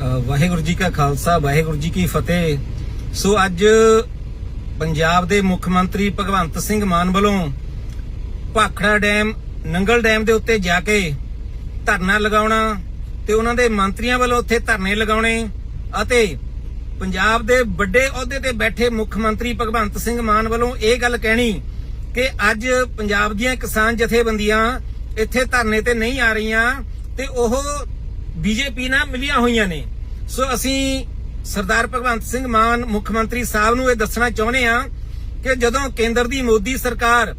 ਵਾਹਿਗੁਰੂ ਜੀ ਕਾ ਖਾਲਸਾ, ਵਾਹਿਗੁਰੂ ਜੀ ਕੀ ਫਤਿਹ। ਸੋ ਅੱਜ ਪੰਜਾਬ ਦੇ ਮੁੱਖ ਮੰਤਰੀ ਭਗਵੰਤ ਸਿੰਘ ਮਾਨ ਵੱਲੋਂ ਭਾਖੜਾ ਡੈਮ, ਨੰਗਲ ਡੈਮ ਦੇ ਉੱਤੇ ਜਾ ਕੇ ਧਰਨਾ ਲਗਾਉਣਾ ਤੇ ਉਹਨਾਂ ਦੇ ਮੰਤਰੀਆਂ ਵੱਲੋਂ ਉੱਥੇ ਧਰਨੇ ਲਗਾਉਣੇ ਅਤੇ ਪੰਜਾਬ ਦੇ ਵੱਡੇ ਅਹੁਦੇ ਤੇ ਬੈਠੇ ਮੁੱਖ ਮੰਤਰੀ ਭਗਵੰਤ ਸਿੰਘ ਮਾਨ ਵੱਲੋਂ ਇਹ ਗੱਲ ਕਹਿਣੀ ਕਿ ਅੱਜ ਪੰਜਾਬ ਦੀਆਂ ਕਿਸਾਨ ਜਥੇਬੰਦੀਆਂ ਇੱਥੇ ਧਰਨੇ ਤੇ ਨਹੀਂ ਆ ਰਹੀਆਂ ਤੇ ਉਹ ਬੀਜੇਪੀ ਨਾਲ ਮਿਲੀਆਂ ਹੋਈਆਂ ਨੇ। ਸੋ ਅਸੀਂ ਸਰਦਾਰ ਭਗਵੰਤ ਸਿੰਘ ਮਾਨ, ਮੁੱਖ ਮੰਤਰੀ ਸਾਹਿਬ ਨੂੰ ਇਹ ਦੱਸਣਾ ਚਾਹੁੰਦੇ ਆ ਕਿ ਜਦੋਂ ਕੇਂਦਰ ਦੀ ਮੋਦੀ ਸਰਕਾਰ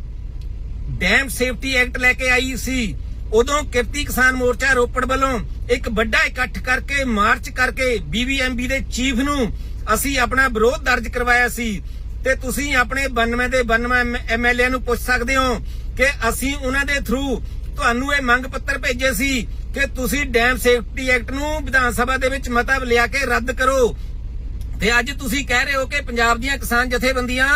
ਡੈਮ ਸੇਫਟੀ ਐਕਟ ਲੈ ਕੇ ਆਈ ਸੀ, ਉਦੋਂ ਕਿਰਤੀ ਕਿਸਾਨ ਮੋਰਚਾ ਰੋਪੜ ਵੱਲੋਂ ਇੱਕ ਵੱਡਾ ਇਕੱਠ ਕਰਕੇ, ਮਾਰਚ ਕਰਕੇ ਬੀਬੀਐਮਬੀ ਦੇ ਚੀਫ ਨੂੰ ਅਸੀਂ ਆਪਣਾ ਵਿਰੋਧ ਦਰਜ ਕਰਵਾਇਆ ਸੀ। ਤੇ ਤੁਸੀਂ ਆਪਣੇ 92 ਦੇ 92 ਐਮਐਲਏ ਨੂੰ ਪੁੱਛ ਸਕਦੇ ਹੋ ਕਿ ਅਸੀਂ ਉਹਨਾਂ ਦੇ ਥਰੂ ਤੁਹਾਨੂੰ ਇਹ ਮੰਗ ਪੱਤਰ ਭੇਜੇ ਸੀ ਕਿ ਤੁਸੀਂ ਡੈਮ ਸੇਫਟੀ ਐਕਟ ਨੂੰ ਵਿਧਾਨ ਸਭਾ ਦੇ ਵਿੱਚ ਮਤਾ ਲਿਆ ਕੇ ਰੱਦ ਕਰੋ। ਤੇ ਅੱਜ ਤੁਸੀਂ ਕਹਿ ਰਹੇ ਹੋ ਕਿ ਪੰਜਾਬ ਦੀਆਂ ਕਿਸਾਨ ਜਥੇਬੰਦੀਆਂ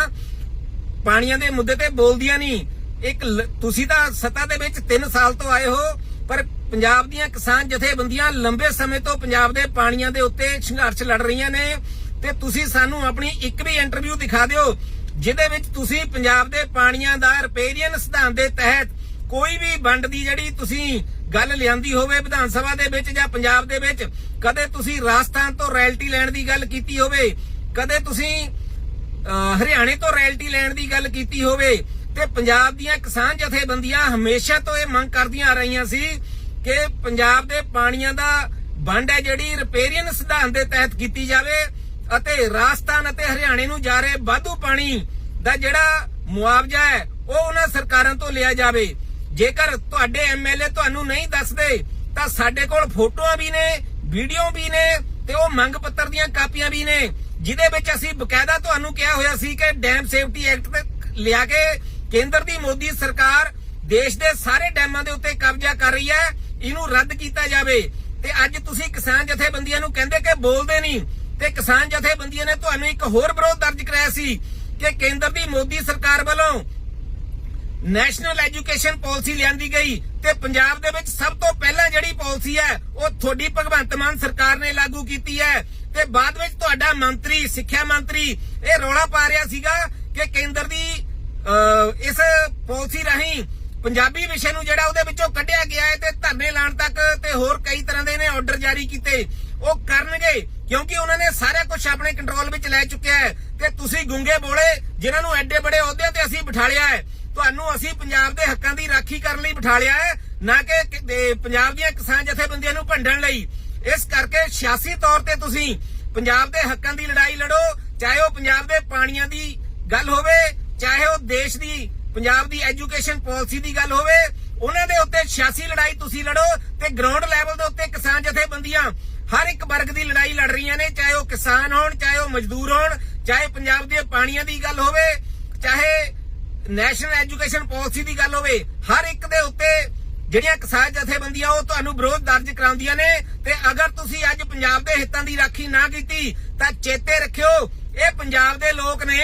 ਪਾਣੀਆਂ ਦੇ ਮੁੱਦੇ ਤੇ ਬੋਲਦੀਆਂ ਨਹੀਂ। ਇੱਕ ਤੁਸੀਂ ਤਾਂ ਸੱਤਾ ਦੇ ਵਿੱਚ 3 ਸਾਲ ਤੋਂ ਆਏ ਹੋ, ਪਰ ਪੰਜਾਬ ਦੀਆਂ ਕਿਸਾਨ ਜਥੇਬੰਦੀਆਂ ਲੰਬੇ ਸਮੇਂ ਤੋਂ ਪੰਜਾਬ ਦੇ ਪਾਣੀਆਂ ਦੇ ਉੱਤੇ ਸੰਘਰਸ਼ ਲੜ ਰਹੀਆਂ ਨੇ। ਤੇ ਤੁਸੀਂ ਸਾਨੂੰ ਆਪਣੀ ਇੱਕ ਵੀ ਇੰਟਰਵਿਊ ਦਿਖਾ ਦਿਓ, ਜਿਹਦੇ ਵਿੱਚ ਤੁਸੀਂ ਪੰਜਾਬ ਦੇ ਪਾਣੀਆਂ ਦਾ ਰਿਪੇਰੀਅਨ ਸਿਧਾਂਤ ਦੇ ਤਹਿਤ ਕੋਈ ਵੀ ਵੰਡ ਦੀ ਜਿਹੜੀ ਤੁਸੀਂ ਗੱਲ ਲਿਆਂਦੀ ਹੋਵੇ ਵਿਧਾਨ ਸਭਾ ਦੇ ਵਿੱਚ ਜਾਂ ਪੰਜਾਬ ਦੇ ਵਿੱਚ, ਕਦੇ ਤੁਸੀਂ ਰਾਜਸਥਾਨ ਤੋਂ ਰੈਲਟੀ ਲੈਣ ਦੀ ਗੱਲ ਕੀਤੀ ਹੋਵੇ, ਕਦੇ ਤੁਸੀਂ ਹਰਿਆਣੇ ਤੋਂ ਰੈਲਟੀ ਲੈਣ ਦੀ ਗੱਲ ਕੀਤੀ ਹੋਵੇ, ਤੇ ਪੰਜਾਬ ਦੀਆਂ ਕਿਸਾਨ ਜਥੇਬੰਦੀਆਂ ਹਮੇਸ਼ਾ ਤੋਂ ਇਹ ਮੰਗ ਕਰਦੀਆਂ ਆ ਰਹੀਆਂ ਸੀ ਕਿ ਪੰਜਾਬ ਦੇ ਪਾਣੀਆਂ ਦਾ ਵੰਡ ਹੈ ਜਿਹੜੀ ਰਿਪੇਰੀਅਨ ਸਿਧਾਂਤ ਦੇ ਤਹਿਤ ਕੀਤੀ ਜਾਵੇ ਅਤੇ ਰਾਜਸਥਾਨ ਅਤੇ ਹਰਿਆਣੇ ਨੂੰ ਜਾ ਰਹੇ ਵਾਧੂ ਪਾਣੀ ਦਾ ਜਿਹੜਾ ਮੁਆਵਜ਼ਾ ਹੈ, ਉਹ ਉਹਨਾਂ ਸਰਕਾਰਾਂ ਤੋਂ ਲਿਆ ਜਾਵੇ। ਜੇਕਰ ਤੁਹਾਡੇ ਐਮਐਲਏ ਤੁਹਾਨੂੰ ਨਹੀਂ ਦੱਸਦੇ, ਤਾਂ ਸਾਡੇ ਕੋਲ ਫੋਟੋਆਂ ਵੀ ਨੇ, ਵੀਡੀਓ ਵੀ ਨੇ, ਤੇ ਉਹ ਮੰਗ ਪੱਤਰ ਦੀਆਂ ਕਾਪੀਆਂ ਵੀ ਨੇ, ਜਿਹਦੇ ਵਿੱਚ ਅਸੀਂ ਬਕਾਇਦਾ ਤੁਹਾਨੂੰ ਕਿਹਾ ਹੋਇਆ ਸੀ ਕਿ ਡੈਮ ਸੇਫਟੀ ਐਕਟ ਤੇ ਲਿਆ ਕੇ ਕੇਂਦਰ ਦੀ ਮੋਦੀ ਸਰਕਾਰ ਦੇਸ਼ ਦੇ ਸਾਰੇ ਡੈਮਾਂ ਦੇ ਉੱਤੇ ਕਬਜ਼ਾ ਕਰ ਰਹੀ ਹੈ, ਇਹਨੂੰ ਰੱਦ ਕੀਤਾ ਜਾਵੇ। ਤੇ ਅੱਜ ਤੁਸੀਂ ਕਿਸਾਨ ਜਥੇਬੰਦੀਆਂ ਨੂੰ ਕਹਿੰਦੇ ਕਿ ਬੋਲਦੇ ਨਹੀਂ, ਤੇ ਕਿਸਾਨ ਜਥੇਬੰਦੀਆਂ ਨੇ ਤੁਹਾਨੂੰ ਇੱਕ ਹੋਰ ਵਿਰੋਧ ਦਰਜ ਕਰਾਇਆ ਸੀ ਕਿ ਕੇਂਦਰ ਦੀ ਮੋਦੀ ਸਰਕਾਰ ਵੱਲੋਂ ਨੈਸ਼ਨਲ ਐਜੂਕੇਸ਼ਨ ਪਾਲਿਸੀ ਲਿਆਂਦੀ ਗਈ ਤੇ ਪੰਜਾਬ ਦੇ ਵਿੱਚ ਸਭ ਤੋਂ ਪਹਿਲਾਂ ਜਿਹੜੀ ਪਾਲਿਸੀ ਹੈ, ਉਹ ਤੁਹਾਡੀ ਭਗਵੰਤ ਮਾਨ ਸਰਕਾਰ ਨੇ ਲਾਗੂ ਕੀਤੀ ਹੈ। ਤੇ ਬਾਅਦ ਵਿੱਚ ਤੁਹਾਡਾ ਮੰਤਰੀ, ਸਿੱਖਿਆ ਮੰਤਰੀ, ਇਹ ਰੌਲਾ ਪਾ ਰਿਹਾ ਸੀਗਾ ਕਿ ਕੇਂਦਰ ਦੀ ਇਸ ਪਾਲਿਸੀ ਰਾਹੀਂ ਪੰਜਾਬੀ ਵਿਸ਼ੇ ਨੂੰ ਜਿਹੜਾ ਉਹਦੇ ਵਿੱਚੋਂ ਕੱਢਿਆ ਗਿਆ ਹੈ ਤੇ ਧਰਨੇ ਲਾਣ ਤੱਕ ਤੇ ਹੋਰ ਕਈ ਤਰ੍ਹਾਂ ਦੇ ਨੇ ਆਰਡਰ ਜਾਰੀ ਕੀਤੇ। ਉਹ ਕਰਨਗੇ ਕਿਉਂਕਿ ਉਹਨਾਂ ਨੇ ਸਾਰਾ ਕੁਝ ਆਪਣੇ ਕੰਟਰੋਲ ਵਿੱਚ ਲੈ ਚੁੱਕਿਆ ਹੈ। ਤੇ ਤੁਸੀਂ ਗੁੰਗੇ ਬੋਲੇ, ਜਿਨ੍ਹਾਂ ਨੂੰ ਐਡੇ ਬੜੇ ਅਹੁਦਿਆਂ ਤੇ ਅਸੀਂ ਬਿਠਾ ਲਿਆ ਹੈ ਅਸੀਂ ਪੰਜਾਬ ਦੇ ਹੱਕਾਂ ਦੀ ਰਾਖੀ ਕਰਨ ਲਈ ਬਿਠਾ ਲਿਆ ਹੈ, ਨਾ ਕਿ ਪੰਜਾਬ ਦੀਆਂ ਕਿਸਾਨ ਜਥੇਬੰਦੀਆਂ ਨੂੰ ਭੰਡਣ ਲਈ। ਇਸ ਕਰਕੇ ਸਿਆਸੀ ਤੌਰ ਤੇ ਤੁਸੀਂ ਪੰਜਾਬ ਦੇ ਹੱਕਾਂ ਦੀ ਲੜਾਈ ਲੜੋ, ਚਾਹੇ ਉਹ ਪੰਜਾਬ ਦੇ ਪਾਣੀਆਂ ਦੀ ਗੱਲ ਹੋਵੇ, ਚਾਹੇ ਉਹ ਦੇਸ਼ ਦੀ, ਪੰਜਾਬ ਦੀ ਐਜੂਕੇਸ਼ਨ ਪਾਲਿਸੀ ਦੀ ਗੱਲ ਹੋਵੇ, ਉਹਨਾਂ ਦੇ ਉੱਤੇ ਸਿਆਸੀ ਲੜਾਈ ਤੁਸੀਂ ਲੜੋ ਤੇ ਗਰਾਊਂਡ ਲੈਵਲ ਦੇ ਉੱਤੇ ਕਿਸਾਨ ਜਥੇਬੰਦੀਆਂ ਹਰ ਇੱਕ ਵਰਗ ਦੀ ਲੜਾਈ ਲੜ ਰਹੀਆਂ ਨੇ, ਚਾਹੇ ਉਹ ਕਿਸਾਨ ਹੋਣ, ਚਾਹੇ ਉਹ ਮਜ਼ਦੂਰ ਹੋਣ, ਚਾਹੇ ਪੰਜਾਬ ਦੇ ਪਾਣੀਆਂ ਦੀ ਗੱਲ ਹੋਵੇ, ਚਾਹੇ ਨੈਸ਼ਨਲ ਐਜੂਕੇਸ਼ਨ ਪਾਲਿਸੀ ਦੀ ਗੱਲ ਹੋਵੇ, ਹਰ ਇੱਕ ਦੇ ਉੱਤੇ ਜਿਹੜੀਆਂ ਕਿਸਾਨ ਜਥੇਬੰਦੀਆਂ ਉਹ ਤੁਹਾਨੂੰ ਵਿਰੋਧ ਦਰਜ ਕਰਾਉਂਦੀਆਂ ਨੇ ਤੇ ਅਗਰ ਤੁਸੀਂ ਅੱਜ ਪੰਜਾਬ ਦੇ ਹਿੱਤਾਂ ਦੀ ਰਾਖੀ ਨਾ ਕੀਤੀ, ਤਾਂ ਚੇਤੇ ਰੱਖਿਓ, ਇਹ ਪੰਜਾਬ ਦੇ ਲੋਕ ਨੇ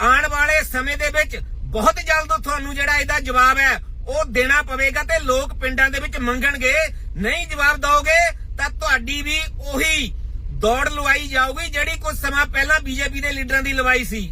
ਆਉਣ ਵਾਲੇ ਸਮੇਂ ਦੇ ਵਿੱਚ ਬਹੁਤ ਜਲਦ ਤੁਹਾਨੂੰ ਜਿਹੜਾ ਇਹਦਾ ਜਵਾਬ ਹੈ, ਉਹ ਦੇਣਾ ਪਵੇਗਾ ਤੇ ਲੋਕ ਪਿੰਡਾਂ ਦੇ ਵਿੱਚ ਮੰਗਣਗੇ। ਨਹੀਂ ਜਵਾਬ ਦਿਓਗੇ, ਤਾਂ ਤੁਹਾਡੀ ਵੀ ਉਹੀ ਦੌੜ ਲਵਾਈ ਜਾਊਗੀ ਜਿਹੜੀ ਕੁਝ ਸਮਾਂ ਪਹਿਲਾਂ ਬੀਜੇਪੀ ਦੇ ਲੀਡਰਾਂ ਦੀ ਲਵਾਈ ਸੀ।